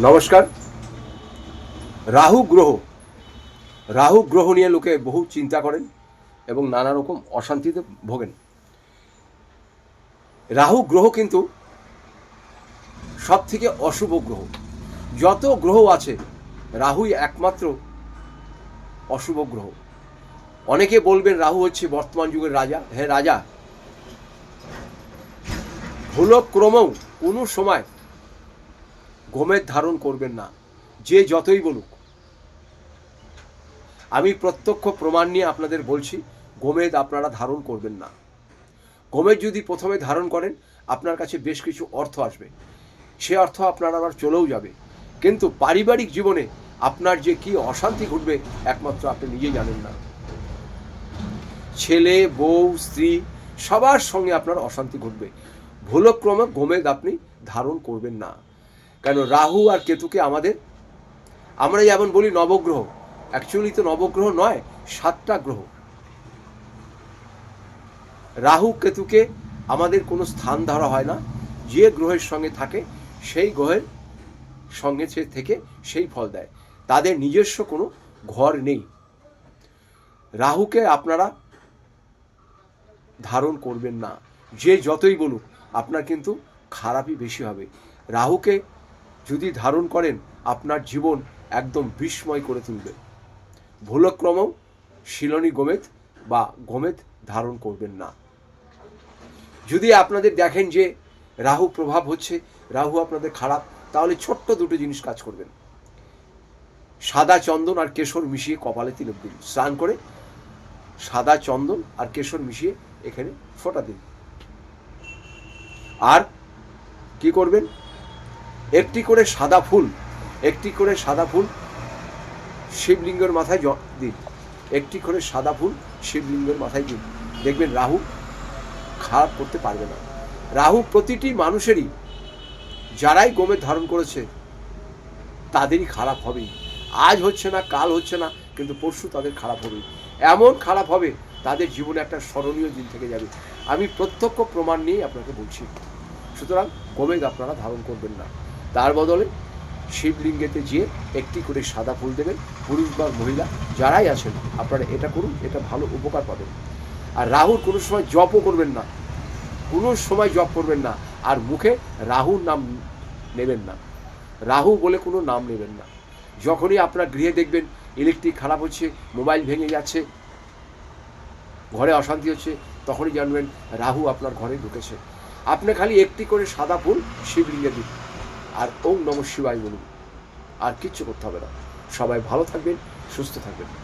নমস্কার। রাহু গ্রহ। রাহু গ্রহ নিয়ে লোকে বহু চিন্তা করেন এবং নানা রকম অশান্তিতে ভোগেন। রাহু গ্রহ কিন্তু সব থেকে অশুভ গ্রহ। যত গ্রহ আছে, রাহুই একমাত্র অশুভ গ্রহ। অনেকে বলবেন রাহু হচ্ছে বর্তমান যুগের রাজা। হ্যাঁ রাজা, ভুলক্রমেও কোনো সময় গোমের ধারণ করবেন না। যে যতই বলুক। আমি প্রত্যক্ষ প্রমাণ নিয়ে আপনাদের বলছি, গোমেদ আপনারা ধারণ করবেন না। গোমেদ যদি প্রথমে ধারণ করেন, আপনার কাছে বেশ কিছু অর্থ আসবে। সে অর্থ আপনার আবার চলেও যাবে। কিন্তু পারিবারিক জীবনে আপনার যে কি অশান্তি ঘটবে, একমাত্র আপনি নিজেই জানেন না। ছেলে, বউ, স্ত্রী, সবার সঙ্গে আপনার অশান্তি ঘটবে। ভুলক্রমে গোমেদ আপনি ধারণ করবেন না। কেন রাহু আর কেতুকে আমাদের, আমরা যেমন বলি নবগ্রহ অ্যাকচুয়ালি তো নবগ্রহ নয়, সাতটা গ্রহ। রাহু, কেতুকে আমাদের কোনো স্থান ধরা হয় না, যে গ্রহের সঙ্গে থাকে, সেই গ্রহের সঙ্গে সে থেকে সেই ফল দেয়। তাদের নিজস্ব কোনো ঘর নেই। রাহুকে আপনারা ধারণ করবেন না। যে যতই বলুক, আপনার কিন্তু খারাপই বেশি হবে। রাহুকে যদি ধারণ করেন, আপনার জীবন একদম বিস্ময় করে তুলবে। ভুলক্রমেও শিলনী গোমেদ বা গোমেদ ধারণ করবেন না। যদি আপনাদের দেখেন যে রাহু প্রভাব হচ্ছে, রাহু আপনাদের খারাপ, তাহলে ছোট্ট দুটো জিনিস কাজ করবেন। সাদা চন্দন আর কেশর মিশিয়ে কপালে তিলক দিন। স্নান করে সাদা চন্দন আর কেশর মিশিয়ে এখানে ফোটা দিন। আর কি করবেন? একটি করে সাদা ফুল, একটি করে সাদা ফুল শিবলিঙ্গের মাথায় দিন। একটি করে সাদা ফুল শিবলিঙ্গের মাথায় দিন। দেখবেন রাহু খারাপ করতে পারবে না। রাহু প্রতিটি মানুষেরই, যারাই গোমের ধারণ করেছে, তাদেরই খারাপ হবেই। আজ হচ্ছে না, কাল হচ্ছে না, কিন্তু পরশু তাদের খারাপ হবেই। এমন খারাপ হবে, তাদের জীবনে একটা স্মরণীয় দিন থেকে যাবে। আমি প্রত্যক্ষ প্রমাণ নিয়ে আপনাকে বলছি। সুতরাং গোমেদ আপনারা ধারণ করবেন না। তার বদলে শিবলিঙ্গেতে যেয়ে একটি করে সাদা ফুল দেবেন, পুরুষ বা মহিলা, যারাই আছেন, আপনারা এটা করুন, এটা ভালো উপকার পাবেন। আর রাহুর কোনো সময় জপও করবেন না, কোনো সময় জপ করবেন না, আর মুখে রাহুর নাম নেবেন না। রাহু বলে কোনো নাম নেবেন না। যখনই আপনার গৃহে দেখবেন ইলেকট্রিক খারাপ হচ্ছে মোবাইল ভেঙে যাচ্ছে, ঘরে অশান্তি হচ্ছে, তখনই জানবেন রাহু আপনার ঘরে ঢুকেছে। আপনি খালি একটি করে সাদা ফুল শিবলিঙ্গে দিন। আর ওম নম শিবাই বলুন। আর কিচ্ছু করতে হবে না। সবাই ভালো থাকবেন, সুস্থ থাকবেন।